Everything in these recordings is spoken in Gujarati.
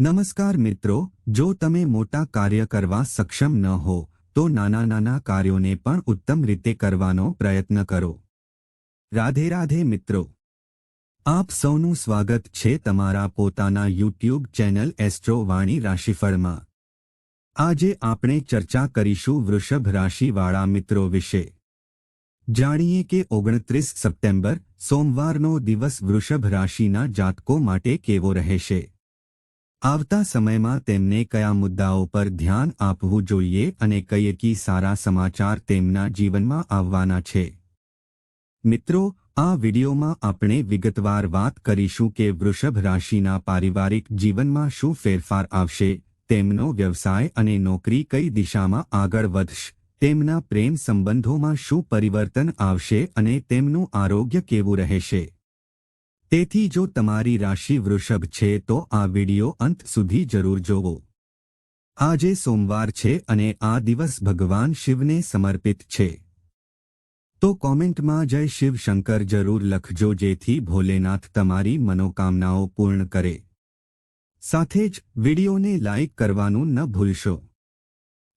નમસ્કાર મિત્રો, જો તમે મોટા કાર્ય કરવા સક્ષમ ન હો, તો નાના નાના કાર્યોને પણ ઉત્તમ રીતે કરવાનો પ્રયત્ન કરો. રાધે રાધે મિત્રો. આપ સૌનું સ્વાગત છે તમારા પોતાના યુટ્યુબ ચેનલ એસ્ટ્રો વાણી રાશિફળમાં. આજે આપણે ચર્ચા કરીશું વૃષભ રાશિવાળા મિત્રો વિશે. જાણીએ કે ઓગણત્રીસ સપ્ટેમ્બર, સોમવારનો દિવસ વૃષભ રાશિના જાતકો માટે કેવો રહેશે? આવતા સમયમાં તેમને કયા મુદ્દાઓ પર ધ્યાન આપવું જોઈએ અને કયેકી સારા સમાચાર તેમના જીવનમાં આવવાના છે? મિત્રો, આ વિડીયોમાં આપણે વિગતવાર વાત કરીશું કે વૃષભ રાશિના પારિવારિક જીવનમાં શું ફેરફાર આવશે, તેમનો વ્યવસાય અને નોકરી કઈ દિશામાં આગળ વધશે, તેમના પ્રેમ સંબંધોમાં શું પરિવર્તન આવશે અને તેમનું આરોગ્ય કેવું રહેશે. તેથી જો તમારી રાશિ વૃષભ છે, તો આ વિડિયો અંત સુધી જરૂર જોવો. આજે સોમવાર છે અને આ દિવસ ભગવાન શિવને સમર્પિત છે. તો કોમેન્ટમાં જય શિવ શંકર જરૂર લખજો, જેથી ભોલેનાથ તમારી મનોકામનાઓ પૂર્ણ કરે. સાથે જ વિડિયોને લાઇક કરવાનું ન ભૂલશો.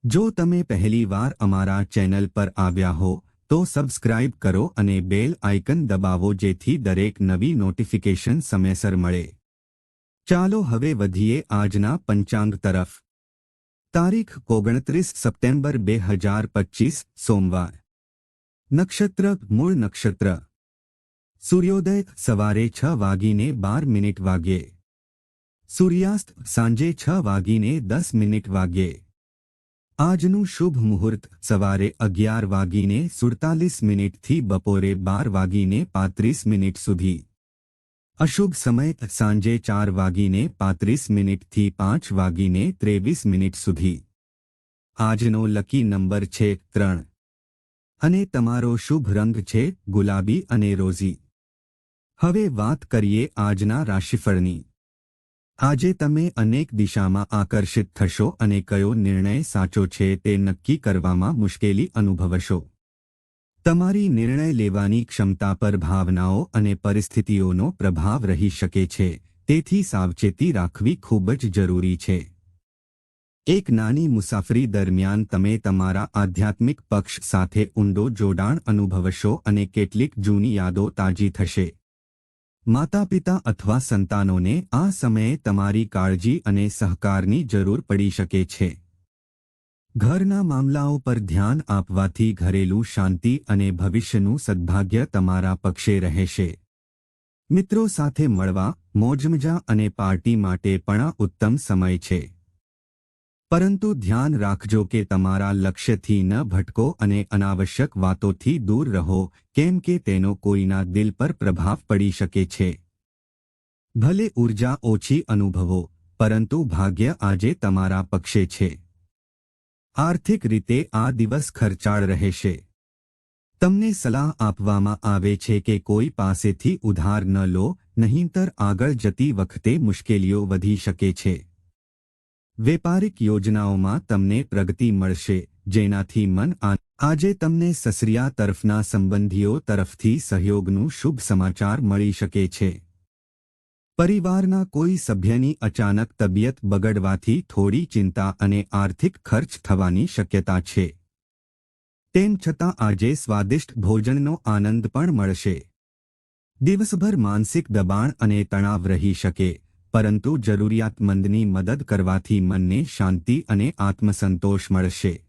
જો તમે પહેલીવાર અમારા ચેનલ પર આવ્યા હો તો સબસ્ક્રાઇબ કરો અને બેલ આઇકન દબાવો જેથી દરેક નવી નોટિફિકેશન સમયસર મળે. ચાલો હવે વધીએ આજના પંચાંગ તરફ. તારીખ ઓગણત્રીસ સપ્ટેમ્બર બે હજાર પચીસ, સોમવાર. નક્ષત્ર, મૂળ નક્ષત્ર. સૂર્યોદય સવારે છ વાગીને બાર મિનિટ વાગ્યે. સૂર્યાસ્ત સાંજે છ વાગીને દસ મિનિટ વાગ્યે. આજનું શુભ મુહૂર્ત સવારે અગિયાર વાગીને સુડતાલીસ મિનિટથી બપોરે બાર વાગીને પાંત્રીસ મિનિટ સુધી. અશુભ સમય સાંજે ચાર વાગીને પાંત્રીસ મિનિટથી પાંચ વાગીને ત્રેવીસ મિનિટ સુધી. આજનો લકી નંબર છે ત્રણ. અને તમારો શુભ રંગ છે ગુલાબી અને રોઝી. હવે વાત કરીએ આજના રાશિફળની. આજે તમે અનેક દિશામાં આકર્ષિત થશો અને કયો નિર્ણય સાચો છે તે નક્કી કરવામાં મુશ્કેલી અનુભવશો. તમારી નિર્ણય લેવાની ક્ષમતા પર ભાવનાઓ અને પરિસ્થિતિઓનો પ્રભાવ રહી શકે છે, તેથી સાવચેતી રાખવી ખૂબ જ જરૂરી છે. એક નાની મુસાફરી દરમિયાન તમે તમારા આધ્યાત્મિક પક્ષ સાથે ઊંડો જોડાણ અનુભવશો અને કેટલીક જૂની યાદો તાજી થશે. માતાપિતા અથવા સંતાનોને આ સમયે તમારી કાળજી અને સહકારની જરૂર પડી શકે છે. ઘરના મામલાઓ પર ધ્યાન આપવાથી ઘરેલું શાંતિ અને ભવિષ્યનું સદભાગ્ય તમારા પક્ષે રહેશે. મિત્રો સાથે મળવા, મોજમજા અને પાર્ટી માટે પણ આ ઉત્તમ સમય છે. પરંતુ ધ્યાન રાખજો કે તમારા લક્ષ્યથી ન ભટકો અને અનાવશ્યક વાતોથી દૂર રહો, કેમ કે તેનો કોઈના દિલ પર પ્રભાવ પડી શકે છે. ભલે ઊર્જા ઓછી અનુભવો, પરંતુ ભાગ્ય આજે તમારા પક્ષે છે. આર્થિક રીતે આ દિવસ ખર્ચાળ રહેશે. તમને સલાહ આપવામાં આવે છે કે કોઈ પાસેથી ઉધાર ન લો, નહીંતર આગળ જતી વખતે મુશ્કેલીઓ વધી શકે છે. વેપારિક યોજનાઓમાં તમને પ્રગતિ મળશે, જેનાથી મન આજે તમને સસરિયા તરફના સંબંધીઓ તરફથી સહયોગનું શુભ સમાચાર મળી શકે છે. પરિવારના કોઈ સભ્યની અચાનક તબિયત બગડવાથી થોડી ચિંતા અને આર્થિક ખર્ચ થવાની શક્યતા છે. તેમ છતાં આજે સ્વાદિષ્ટ ભોજનનો આનંદ પણ મળશે. દિવસભર માનસિક દબાણ અને તણાવ રહી શકે પરંતુ જરૂરિયાતમંદની મદદ કરવાથી મનને શાંતિ અને આત્મસંતોષ મળશે.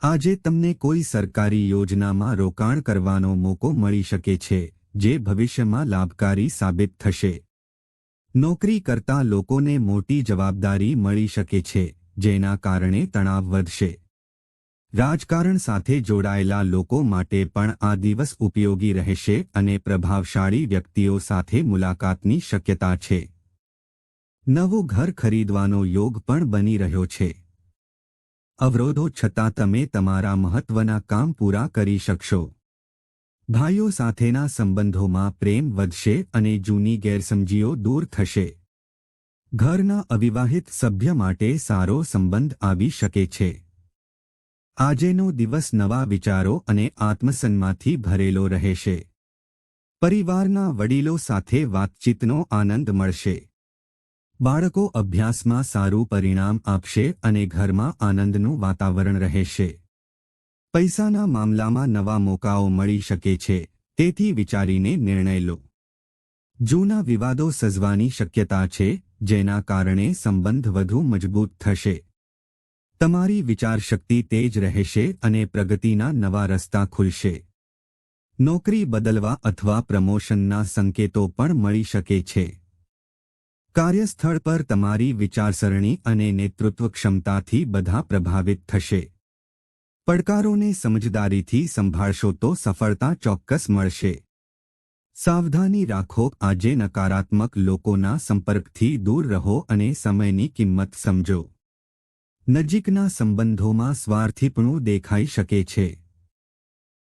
આજે તમને કોઈ સરકારી યોજનામાં રોકાણ કરવાનો મોકો મળી શકે છે, જે ભવિષ્યમાં લાભકારી સાબિત થશે. નોકરી કરતા લોકોને મોટી જવાબદારી મળી શકે છે, જેના કારણે તણાવ વધશે. રાજકારણ સાથે જોડાયેલા લોકો માટે પણ આ દિવસ ઉપયોગી રહેશે અને પ્રભાવશાળી વ્યક્તિઓ સાથે મુલાકાતની શક્યતા છે. નવું ઘર ખરીદવાનો યોગ પણ બની રહ્યો છે. અવરોધો છતાં તમે તમારા મહત્વના કામ પૂરા કરી શકશો. ભાઈઓ સાથેના સંબંધોમાં પ્રેમ વધશે અને જૂની ગેરસમજીઓ દૂર થશે. ઘરના અવિવાહિત સભ્ય માટે સારો સંબંધ આવી શકે છે. આજેનો દિવસ નવા વિચારો અને આત્મસન્માથી ભરેલો રહેશે. પરિવારના વડીલો સાથે વાતચીતનો આનંદ મળશે. બાળકો અભ્યાસમાં સારું પરિણામ આપશે અને ઘરમાં આનંદનું વાતાવરણ રહેશે. પૈસાના મામલામાં નવા મોકાઓ મળી શકે છે, તેથી વિચારીને નિર્ણય લો. જૂના વિવાદો સજવાની શક્યતા છે, જેના કારણે સંબંધ વધુ મજબૂત થશે. તમારી વિચારશક્તિ તેજ રહેશે અને પ્રગતિના નવા રસ્તા ખુલશે. નોકરી બદલવા અથવા પ્રમોશનના સંકેતો પણ મળી શકે છે. કાર્યસ્થળ પર તમારી વિચારસરણી અને નેતૃત્વ ક્ષમતાથી બધા પ્રભાવિત થશે. પડકારોને સમજદારીથી સંભાળશો તો સફળતા ચોક્કસ મળશે. સાવધાની રાખો, આજે નકારાત્મક લોકોના સંપર્કથી દૂર રહો અને સમયની કિંમત સમજો. નજીકના સંબંધોમાં સ્વાર્થીપણું દેખાઈ શકે છે.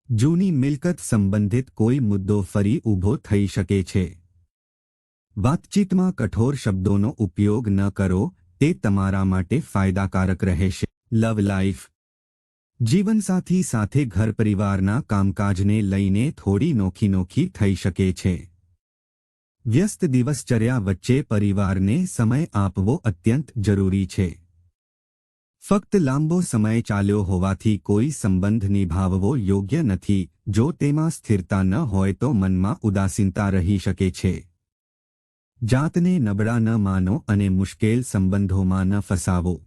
જૂની મિલકત સંબંધિત કોઈ મુદ્દો ફરી ઊભો થઈ શકે છે. વાતચીતમાં કઠોર શબ્દોનો ઉપયોગ ન કરો, તે તમારા માટે ફાયદાકારક રહેશે. લવ લાઈફ જીવનસાથી સાથે ઘર પરિવારના કામકાજને લઈને થોડી નોખી નોખી થઈ શકે છે. વ્યસ્ત દિવસચર્યા વચ્ચે પરિવારને સમય આપવો અત્યંત જરૂરી છે. ફક્ત લાંબો સમય ચાલ્યો હોવાથી કોઈ સંબંધ નિભાવવો યોગ્ય નથી. જો તેમાં સ્થિરતા ન હોય તો મનમાં ઉદાસીનતા રહી શકે છે. જાતને નબળા ન માનો અને મુશ્કેલ સંબંધોમાં ન ફસાવો.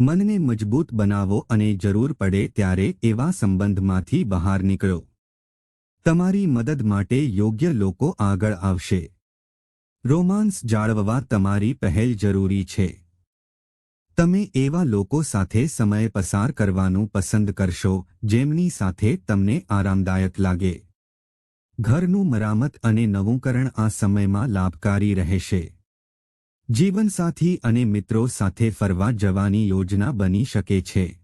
મનને મજબૂત બનાવો અને જરૂર પડે ત્યારે એવા સંબંધમાંથી બહાર નીકળો. તમારી મદદ માટે યોગ્ય લોકો આગળ આવશે. રોમાન્સ જાળવવા તમારી પહેલ જરૂરી છે. તમે એવા લોકો સાથે સમય પસાર કરવાનું પસંદ કરશો, જેમની સાથે તમને આરામદાયક લાગે. ઘરનું મરામત અને નવુંકરણ આ સમયમાં લાભકારી રહેશે. જીવનસાથી અને મિત્રો સાથે ફરવા જવાની યોજના બની શકે છે.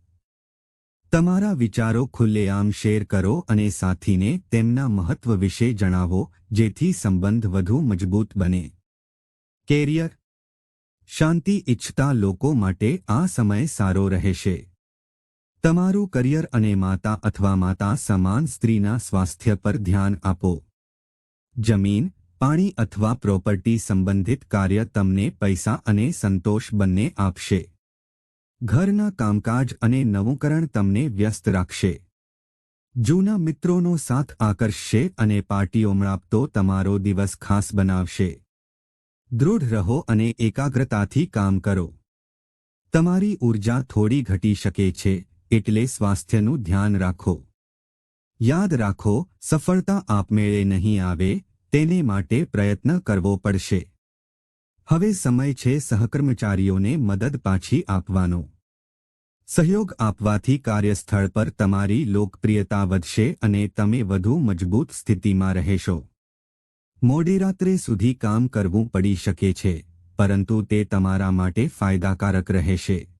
તમારા વિચારો ખુલ્લેઆમ શેર કરો અને સાથીને તેમના મહત્વ વિશે જણાવો, જેથી સંબંધ વધુ મજબૂત બને. કેરિયર. શાંતિ ઇચ્છતા લોકો માટે આ સમય સારો રહેશે. તમારું કરિયર અને માતા અથવા માતા સમાન સ્ત્રીના સ્વાસ્થ્ય પર ધ્યાન આપો. જમીન, પાણી અથવા પ્રોપર્ટી સંબંધિત કાર્ય તમને પૈસા અને સંતોષ બંને આપશે. ઘરના કામકાજ અને નવુંકરણ તમને વ્યસ્ત રાખશે. જૂના મિત્રોનો સાથ આકર્ષશે અને પાર્ટીઓ મળાપતો તમારો દિવસ ખાસ બનાવશે. દૃઢ રહો અને એકાગ્રતાથી કામ કરો. તમારી ઊર્જા થોડી ઘટી શકે છે. એટલે સ્વાસ્થ્યનું ધ્યાન રાખો. યાદ રાખો, સફળતા આપમેળે નહીં આવે, તેને માટે પ્રયત્ન કરવો પડશે. હવે સમય છે સહકર્મચારીઓને મદદ પાછી આપવાનો. સહયોગ આપવાથી કાર્યસ્થળ પર તમારી લોકપ્રિયતા વધશે અને તમે વધુ મજબૂત સ્થિતિમાં રહેશો. મોડી રાત્રે સુધી કામ કરવું પડી શકે છે, પરંતુ તે તમારા માટે ફાયદાકારક રહેશે.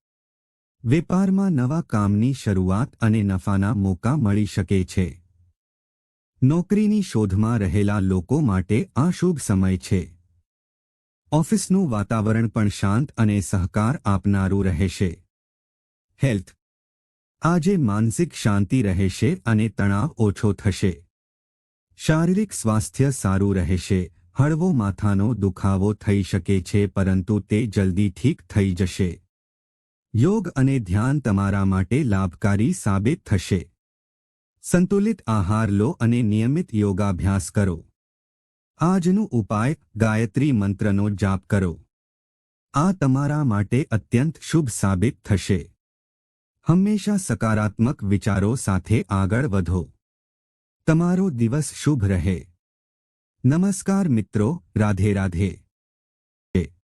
વેપારમાં નવા કામની શરૂઆત અને નફાના મોકા મળી શકે છે. નોકરીની શોધમાં રહેલા લોકો માટે આ શુભ સમય છે. ઓફિસનું વાતાવરણ પણ શાંત અને સહકાર આપનારું રહેશે. હેલ્થ. આજે માનસિક શાંતિ રહેશે અને તણાવ ઓછો થશે. શારીરિક સ્વાસ્થ્ય સારું રહેશે. હળવો માથાનો દુખાવો થઈ શકે છે, પરંતુ તે જલ્દી ઠીક થઈ જશે. યોગ અને ધ્યાન તમારા માટે લાભકારી સાબિત થશે. સંતુલિત આહાર લો અને નિયમિત યોગાભ્યાસ કરો. આજનું ઉપાય, ગાયત્રી મંત્રનો જાપ કરો. આ તમારા માટે અત્યંત શુભ સાબિત થશે. હંમેશા સકારાત્મક વિચારો સાથે આગળ વધો. તમારો દિવસ શુભ રહે. નમસ્કાર મિત્રો, રાધે રાધે.